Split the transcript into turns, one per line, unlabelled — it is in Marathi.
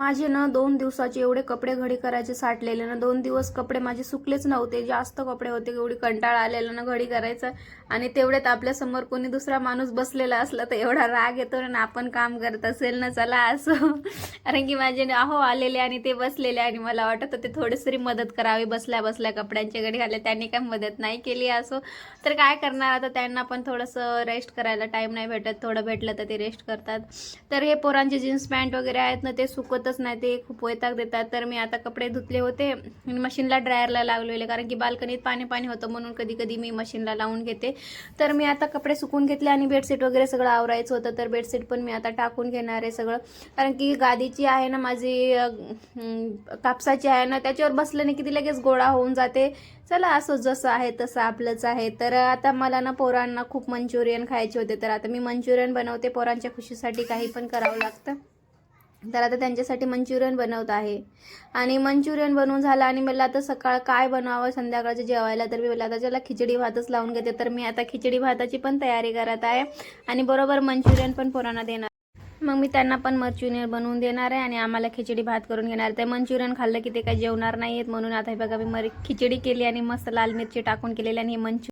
माझे ना दोन दिवसाचे एवढे कपडे घडी करायचे साठलेले ना. दोन दिवस कपडे माझे सुकलेच नव्हते. जास्त कपडे होते एवढी कंटाळा आलेला ना घडी करायचं. आणि तेवढ्यात आपल्यासमोर कोणी दुसरा माणूस बसलेला असला तर एवढा राग येतो ना आपण काम करत असेल ना चला असं. कारण की माझे ना अहो आलेले आणि ते बसलेले आणि मला वाटत होते थोडीस तरी मदत करावी बसल्या बसल्या कपड्यांची घडी घालल्या त्यांनी काय मदत नाही केली असो. तर काय करणार आता त्यांना पण थोडंसं रेस्ट करायला टाईम नाही भेटत. थोडं भेटलं तर ते रेस्ट करतात. तर हे पोरांचे जीन्स पॅन्ट वगैरे आहेत ना ते सुकत होतच नाही ते खूप वैताग देतात. तर मी आता कपडे धुतले होते. मशीनला ड्रायरला लागलेले कारण की बाल्कनीत पाणी पाणी होतं म्हणून कधी कधी मी मशीनला लावून घेते. तर मी आता कपडे सुकून घेतले आणि बेडशीट वगैरे सगळं आवरायचं होतं. तर बेडशीट पण मी आता टाकून घेणार आहे सगळं. कारण की गादीची आहे ना माझी कापसाची आहे ना त्याच्यावर बसलं नाही की ती लगेच गोळा होऊन जाते. चला असं जसं आहे तसं आपलंच आहे. तर आता मला ना पोरांना खूप मंचुरियन खायचे होते. तर आता मी मंचुरियन बनवते. पोरांच्या खुशीसाठी काही पण करावं लागतं. तर आता त्यांच्यासाठी मंचुरियन बनवत आहे. आणि मंचुरियन बनवून झालं आणि मला आता सकाळ काय बनवावं? संध्याकाळचं जेवायला तर मी मला आता ज्याला खिचडी भातच लावून घेते. तर मी आता खिचडी भाताची पण तयारी करत आहे. आणि बरोबर मंचुरियन पण पोरांना देणार. मग मी त्यांना पण मंचुरियन बनवून देणार आहे आणि आम्हाला खिचडी भात करून घेणार. ते मंचुरियन खाल्लं की ते काही जेवणार नाही आहेत म्हणून आता हे बघा मी मर खिचडी केली आणि मस्त लाल मिरची टाकून केलेली आणि हे मंचु